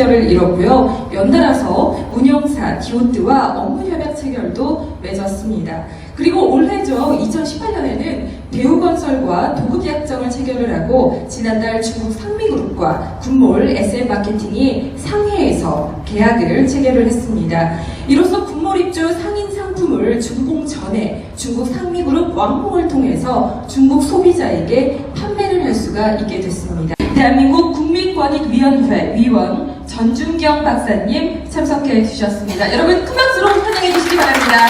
체결을 이뤘고요. 연달아서 운영사 디오트와 업무 협약 체결도 맺었습니다. 그리고 올해죠 2018년에는 대우건설과 도급약정을 체결을 하고 지난달 중국 상미그룹과 군몰 SM 마케팅이 상해에서 계약을 체결을 했습니다. 이로써 군몰 입주 상인 상품을 준공 전에 중국 상미그룹 왕홍을 통해서 중국 소비자에게 판매를 할 수가 있게 됐습니다. 대한민국 권익위원회 위원 전준경 박사님 참석해 주셨습니다. 여러분 큰 박수로 환영해 주시기 바랍니다.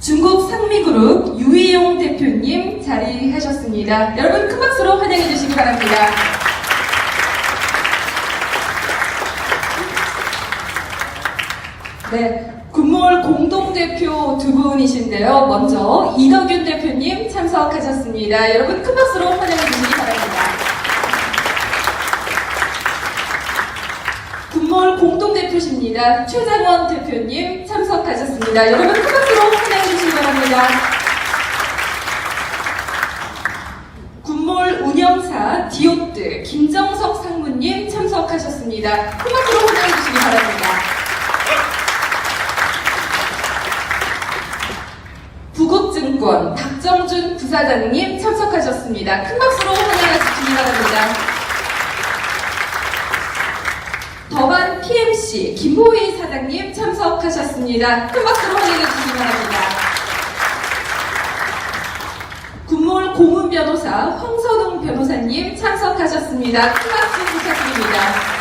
중국 상미그룹 유희용 대표님 자리하셨습니다. 여러분 큰 박수로 환영해 주시기 바랍니다. 네, 군몰 공동대표 두 분이신데요. 먼저 이덕윤 대표님 참석하셨습니다. 여러분 큰 박수로 환영해 주시기 바랍니다. 군몰 공동대표십니다. 최장원 대표님 참석하셨습니다. 여러분 큰 박수로 환영해 주시기 바랍니다. 군몰 운영사 디오트 김정석 상무님 참석하셨습니다. 큰 박수로 환영해 주시기 바랍니다. 부국증권 박정준 부사장님 참석하셨습니다. 큰 박수로 환영해 주시기 바랍니다. 더반 PMC 김보희 사장님 참석하셨습니다. 큰 박수로 환영해 주시기 바랍니다. 군몰 고문 변호사 황선웅 변호사님 참석하셨습니다. 큰 박수 부탁드립니다.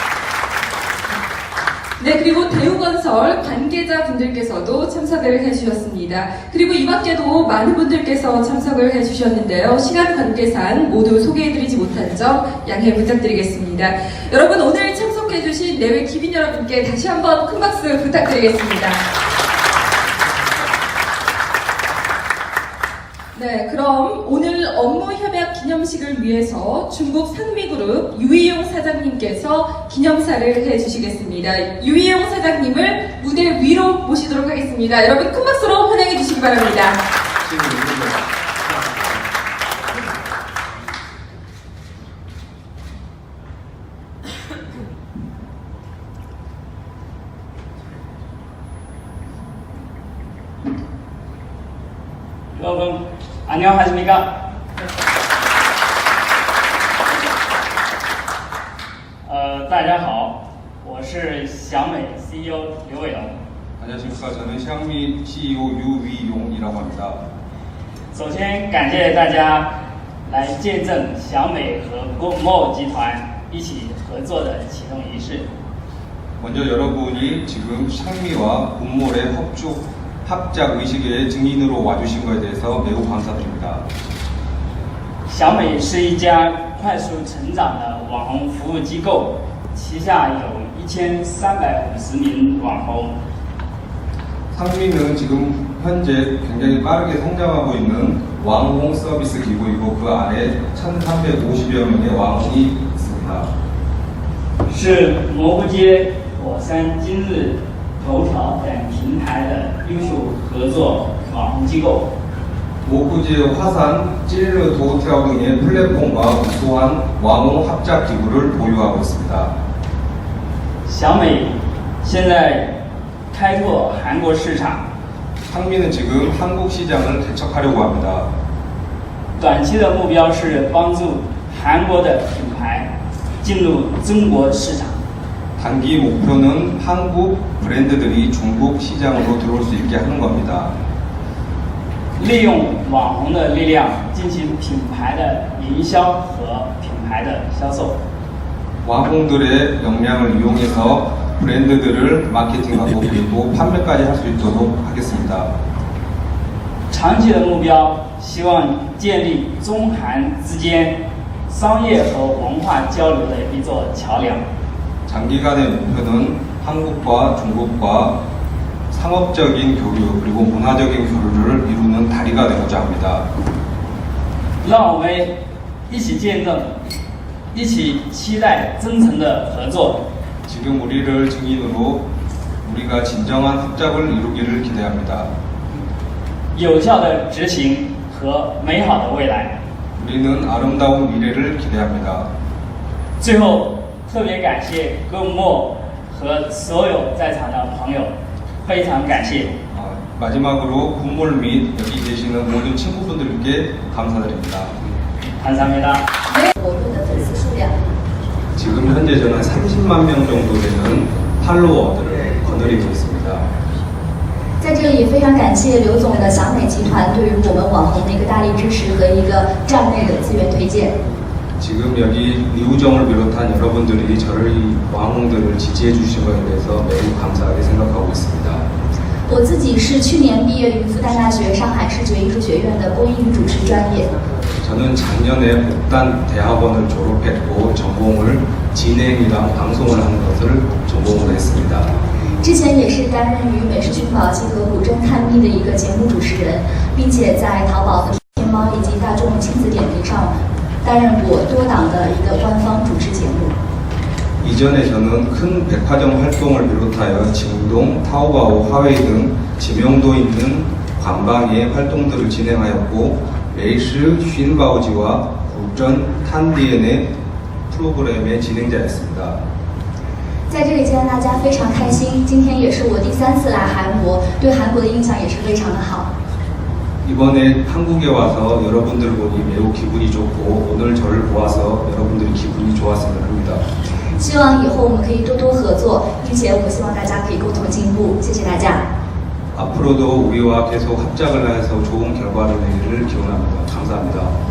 네, 그리고 대우건설 관계자분들께서도 참석을 해주셨습니다. 그리고 이 밖에도 많은 분들께서 참석을 해주셨는데요. 시간 관계상 모두 소개해드리지 못한 점 양해 부탁드리겠습니다. 여러분, 오늘 참석해주신 내외 기빈 여러분께 다시 한번 큰 박수 부탁드리겠습니다. 네, 그럼 오늘 업무 협약 기념식을 위해서 중국 상미그룹 유이용 사장님께서 기념사를 해주시겠습니다. 유이용 사장님을 무대 위로 모시도록 하겠습니다. 여러분 큰 박수로 환영해 주시기 바랍니다. 안녕하십니까? 어, 大家好，我是小美 CEO 刘伟龙。 안녕하십니까. 저는 샹미 CEO 유위용이라고 합니다. 首先感谢大家来见证小美和 GoMo 集团一起合作的启动仪式。 먼저 여러분이 지금 샹미와 군몰의 협조 합작 의식의 증인으로 와주신 것에 대해서 매우 감사드립니다. 小美是一家快速成长的网红服务机构，旗下有一千三百五十名网红。 상미는 지금 현재 굉장히 빠르게 성장하고 있는 왕홍 서비스 기구이고 그 안에 1,350여 명의 왕홍이 있습니다. 是蘑菇街、火山今日、 头条等平台的优秀合作网红机构。 모쿠지의 화산, 찌르 도트라우 등의 플랫폼과 우수한 왕홍 합작 기구를 보유하고 있습니다. 小美现在开拓韩国市场， 상미는 지금 한국 시장을 개척하려고 합니다. 短期的目标是帮助韩国的品牌进入中国市场。 단기 목표는 한국 브랜드들이 중국 시장으로 들어올 수 있게 하는 겁니다. 利用网红的力量进行品牌的营销和品牌的销售。 왕홍들의 역량을 이용해서 브랜드들을 마케팅하고 그리고 판매까지 할 수 있도록 하겠습니다. 长期的目标，希望建立中韩之间商业和文化交流的一座桥梁。 장기간의 목표는 한국과 중국과 상업적인 교류 그리고 문화적인 교류를 이루는 다리가 되고자 합니다. 让我们一起见证，一起期待真诚的合作。 지금 우리를 증인으로 우리가 진정한 합작을 이루기를 기대합니다. 有效的执行和美好的未来。 우리는 아름다운 미래를 기대합니다. 最后， 特别感谢戈莫和所有在场的朋友，非常感谢。 아, 마지막으로 군몰 및 여기 계시는 모든 친구분들께 감사드립니다. 감사합니다. 活动的粉丝数量。 지금 현재 저는 30만 명 정도 되는 팔로워들을 거느리고 있습니다. 在这里也非常感谢刘总的小美集团对于我们网红的一个大力支持和一个站内的资源推荐。 지금 여기 리우정을 비롯한 여러분들이 저를 이 왕홍들을 지지해 주신 것에 대해서 매우 감사하게 생각하고 있습니다. 我自己是去年毕业于复旦大学上海视觉艺术学院的播音与主持专业。 저는 작년에 목단 대학원을 졸업했고 전공을 진행이랑 방송을 하는 것을 전공을 했습니다. 之前也是担任于美食寻宝记和古侦探秘的一个节目主持人，并且在淘宝和天猫以及大众亲子点评上 担任过多档的一个官方主持节目。 이전에 저는 큰 백화점 활동을 비롯하여 징동, 타오바오, 하웨이 등 지명도 있는 관방의 활동들을 진행하였고 메이스 쉰바오지와 국전 탄디엔의 프로그램의 진행자였습니다. 在这里见到大家非常开心，今天也是我第三次来韩国，对韩国的印象也是非常的好。 이번에 한국에 와서 여러분들을 보니 매우 기분이 좋고 오늘 저를 보아서 여러분들이 기분이 좋았으면 합니다. 希望以后我们可以多多合作，并且我希望大家可以共同进步。谢谢大家。 앞으로도 우리와 계속 합작을 해서 좋은 결과를 내기를 기원합니다. 감사합니다.